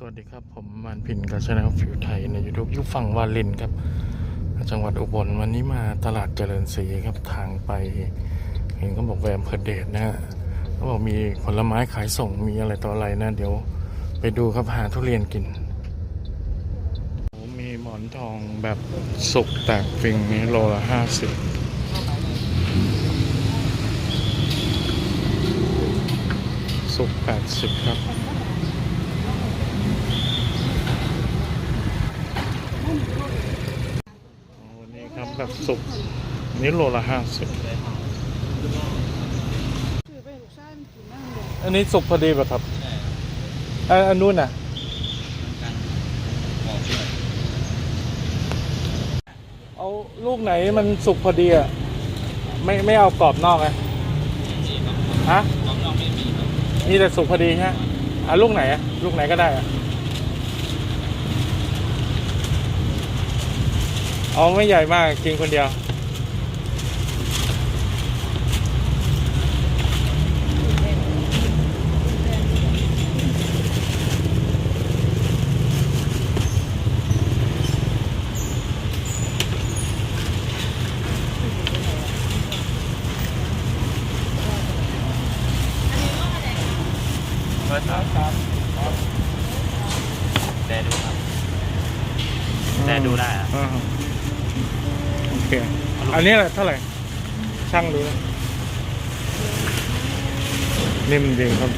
สวัสดีครับ ผมมานพินกับชาแนลฟิวไทยในยูทูบยุคฝั่งวาลินครับ จังหวัดอุบลวันนี้มาตลาดเจริญศรีครับทางไป เห็นเขาบอกแวมเพอร์เดทนะฮะเขาบอกมีผลไม้ขายส่งมีอะไรต่ออะไรนะ เดี๋ยวไปดูครับหาทุเรียนกินมีหมอนทองแบบสุกแตกฟิงนี้โลละห้าสิบสุกแปดสิบครับ วันนี้ครับ แบบสุกนี่โลละห้าสิบอันกินนั่งเลยอันนี้สุกพอดีป่ะครับอันอันนู้นน่ะเอาลูกไหนมันสุกพอดีอะไม่ไม่เอากรอบนอกไงฮะ มีแต่สุกพอดีฮะอะลูกไหนอะลูกไหนก็ได้อะ เอาไม่ใหญ่มากกินคนเดียวแดดูครับ แต่ดูได้อะ อ่าโอ เค อันนี้แหละเท่าไหร่ ช่างดูนะนิ่มจริงครับ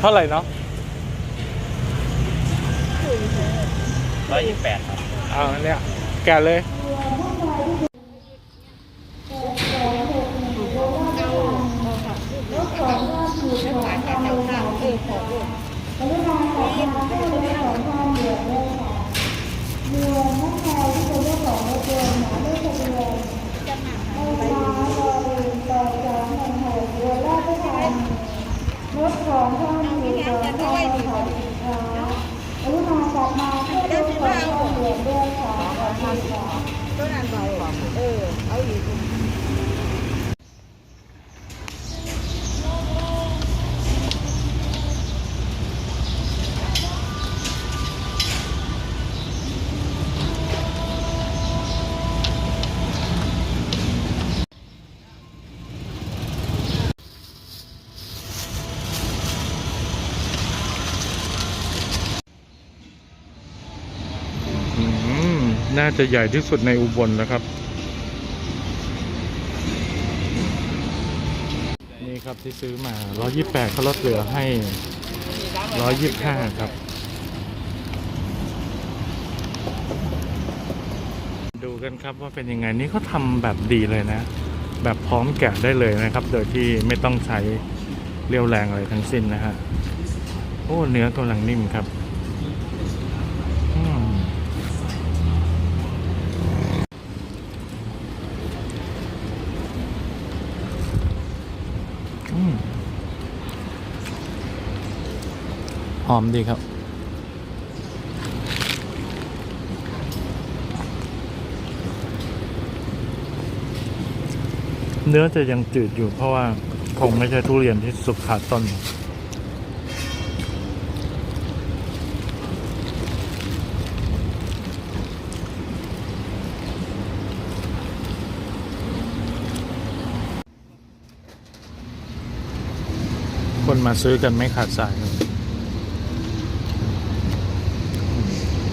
เท่าไหร่เนาะร้อยยี่สิบแปดครับเอาอันเนี้ยแกะเลย ของท่านอยู่สองท่านค่ะกรุณากลับมาเพื่อรถของท่านเหลือด้วยค่ะขอบคุณค่ะ ต้นอันเบาเออ เอาอีก อืม น่าจะใหญ่ที่สุดในอุบลแล้วครับ นี่ครับที่ซื้อมา 128เขาลดเหลือให้ 125 ครับ ดูกันครับว่าเป็นยังไง นี่เขาทำแบบดีเลยนะ แบบพร้อมแกะได้เลยนะครับ โดยที่ไม่ต้องใช้เรียวแรงอะไรทั้งสิ้นนะฮะ โอ้เนื้อกำลังนิ่มครับ อมดีครับ เนื้อจะยังจืดอยู่เพราะว่าคงไม่ใช่ทุเรียนที่สุกขาดต้นคนมาซื้อกันไม่ขาดสายครับ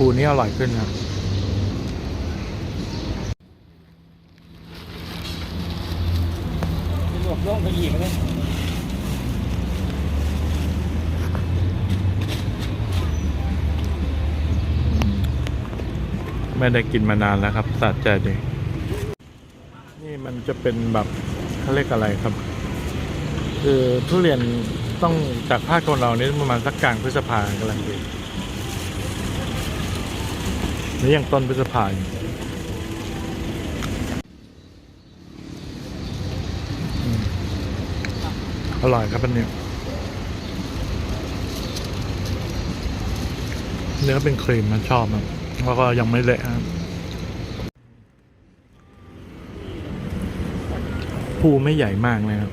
ปูนี้อร่อยขึ้นครับรวบรวมไปอีกเลยไม่ได้กินมานานแล้วครับสะใจดีนี่มันจะเป็นแบบเขาเรียกอะไรครับ คือทุเรียนต้องจากภาคของเรานี่ประมาณสักกลางพฤษภากำลังดี นี่ยังต้นพฤษภาอยู่อร่อยครับอันเนี้ยเนื้อเป็นครีมนะชอบนะแล้วก็ยังไม่เละครับภูไม่ใหญ่มากนะครับ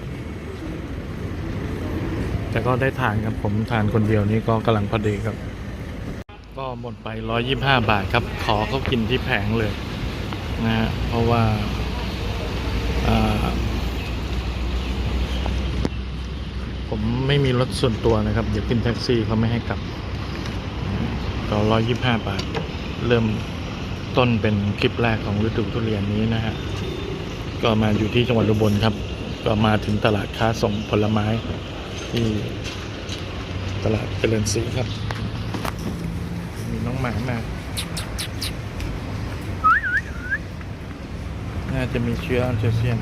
แต่ก็ได้ทานครับผมทานคนเดียวนี้ก็กำลังพอดีครับ ก็หมดไป 125 บาทครับ ขอเขากินที่แผงเลยนะฮะเพราะว่าผมไม่มีรถส่วนตัวนะครับ เดี๋ยวขึ้นแท็กซี่เขาไม่ให้กลับ ก็ 125 บาท เริ่มต้นเป็นคลิปแรกของฤดูทุเรียนนี้นะฮะ ก็มาอยู่ที่จังหวัดอุบลครับ ก็มาถึงตลาดค้าส่งผลไม้ที่ตลาดเจริญศรีครับ น้องหมามา น่าจะมีเชื้ออัลเซเซียน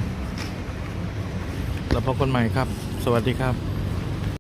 แล้วพบกันใหม่ครับ สวัสดีครับ